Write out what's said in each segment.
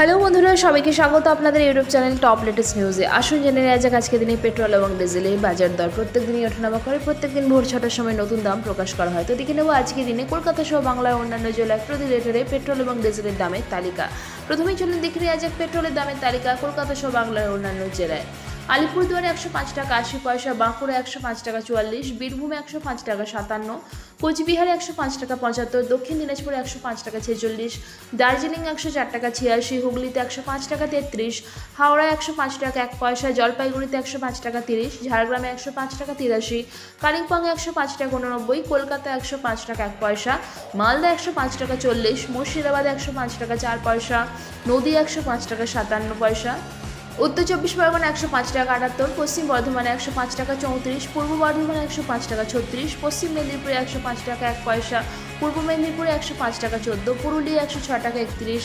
Hello বন্ধুরা, সবাইকে স্বাগত আপনাদের ইউটিউব চ্যানেল টপ লেটেস্ট নিউজে। আসুন জেনে নেওয়া যাক আজকে দিনে পেট্রোল এবং ডিজেলের বাজার দর। প্রত্যেক দিনই ওঠানামা করে প্রত্যেক দিন ভোর ছটার সময় নতুন দাম প্রকাশ করা হয়। তো দেখে নেব আজকে দিনে কলকাতা সহ বাংলার অন্যান্য জেলায় প্রতি লিটারে পেট্রোল এবং ডিজেলের দামের তালিকা। প্রথমেই চলুন দেখে নেওয়া যাক পেট্রোলের দামের তালিকা কলকাতা সহ বাংলার অন্যান্য জেলায়। আলিপুরদুয়ারে একশো পাঁচ টাকা আশি পয়সা বাঁকুড়া একশো পাঁচ টাকা চুয়াল্লিশ বীরভূমে একশো পাঁচ টাকা সাতান্ন কোচবিহারে একশো পাঁচ টাকা পঁচাত্তর দক্ষিণ দিনাজপুরে একশো পাঁচ টাকা ছেচল্লিশ দার্জিলিং একশো চার টাকা ছিয়াশি হুগলিতে একশো পাঁচ টাকা তেত্রিশ হাওড়া একশো পাঁচ টাকা এক পয়সা জলপাইগুড়িতে একশো পাঁচ টাকা তিরিশ ঝাড়গ্রামে একশো পাঁচ টাকা তিরাশি কালিম্পংয়ে একশো পাঁচ টাকা উননব্বই কলকাতা একশো পাঁচ টাকা এক পয়সা মালদা একশো পাঁচ টাকা চল্লিশ মুর্শিদাবাদ একশো পাঁচ টাকা চার পয়সা নদী একশো পাঁচ টাকা সাতান্ন পয়সা উত্তর চব্বিশ পরগনা একশো পাঁচ টাকা আটাত্তর, পশ্চিম বর্ধমানে একশো পাঁচ টাকা চৌত্রিশ, পূর্ব বর্ধমানে একশো পাঁচ টাকা ছত্রিশ, পশ্চিম মেদিনীপুরে একশো পাঁচ টাকা এক পয়সা, পূর্ব মেদিনীপুরে একশো পাঁচ টাকা চোদ্দ পুরুলিয়া একশো ছ টাকা একত্রিশ,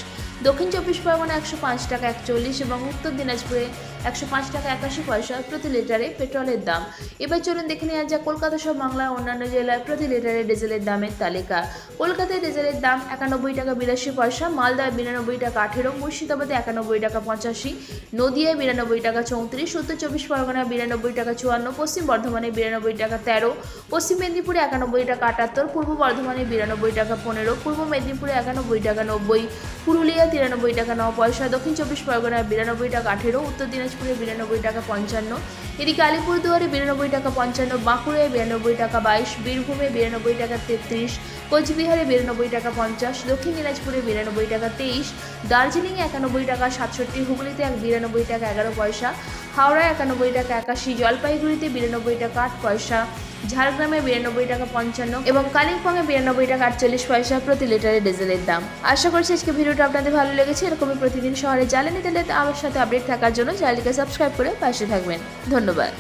দক্ষিণ চব্বিশ পরগনা একশো পাঁচ টাকা একচল্লিশ এবং উত্তর দিনাজপুরে একশো পাঁচ টাকা একাশি পয়সা প্রতি লিটারে পেট্রোলের দাম। এবার চলুন দেখে নেওয়া যাক কলকাতা সহ বাংলার অন্যান্য জেলায় প্রতি লিটারে ডিজেলের দামের তালিকা। কলকাতায় ডিজেলের দাম একানব্বই টাকা বিরাশি পয়সা, মালদায় বিরানব্বই টাকা আঠেরো, মুর্শিদাবাদে একানব্বই টাকা পঁচাশি নদিয়ায় বিরানব্বই টাকা চৌত্রিশ, উত্তর চব্বিশ পরগনা বিরানব্বই টাকা চুয়ান্ন, পশ্চিম বর্ধমানে বিরানব্বই টাকা তেরো, পশ্চিম মেদিনীপুরে একানব্বই টাকা আটাত্তর, পূর্ব বর্ধমানে বিরানব্বই টাকা পনেরো, পূর্ব মেদিনীপুরে একানব্বই টাকা নব্বই, পুরুলিয়া তিরানব্বই টাকা ন পয়সা, দক্ষিণ চব্বিশ পরগনায় বিরানব্বই টাকা আঠেরো, উত্তর দিনাজপুরে বিরানব্বই টাকা পঞ্চান্ন, এদিকে আলিপুরদুয়ারে বিরানব্বই টাকা পঞ্চান্ন, বাঁকুড়ায় বিরানব্বই টাকা বাইশ, বীরভূমে বিরানব্বই টাকা তেত্রিশ কোচবিহারে বিরানব্বই টাকা পঞ্চাশ, দক্ষিণ দিনাজপুরে বিরানব্বই টাকা তেইশ, দার্জিলিংয়ে একানব্বই টাকা সাতষট্টি, হুগলিতে এক বিরানব্বই টাকা এগারো পয়সা, হাওড়ায় একানব্বই টাকা একাশি, জলপাইগুড়িতে বিরানব্বই টাকা আট পয়সা, ঝাড়গ্রামে বিরানব্বই টাকা পঞ্চান্ন এবং কালিম্পংয়ে বিরানব্বই টাকা আটচল্লিশ পয়সা প্রতি লিটারে ডিজেলের দাম। আশা করছি আজকে ভিডিওটা আপনাদের ভালো লেগেছে। এরকমই প্রতিদিন শহরে জ্বালানি তেলের আমার সাথে আপডেট থাকার জন্য চ্যানেলটিকে সাবস্ক্রাইব করে পাশে থাকবেন। ধন্যবাদ।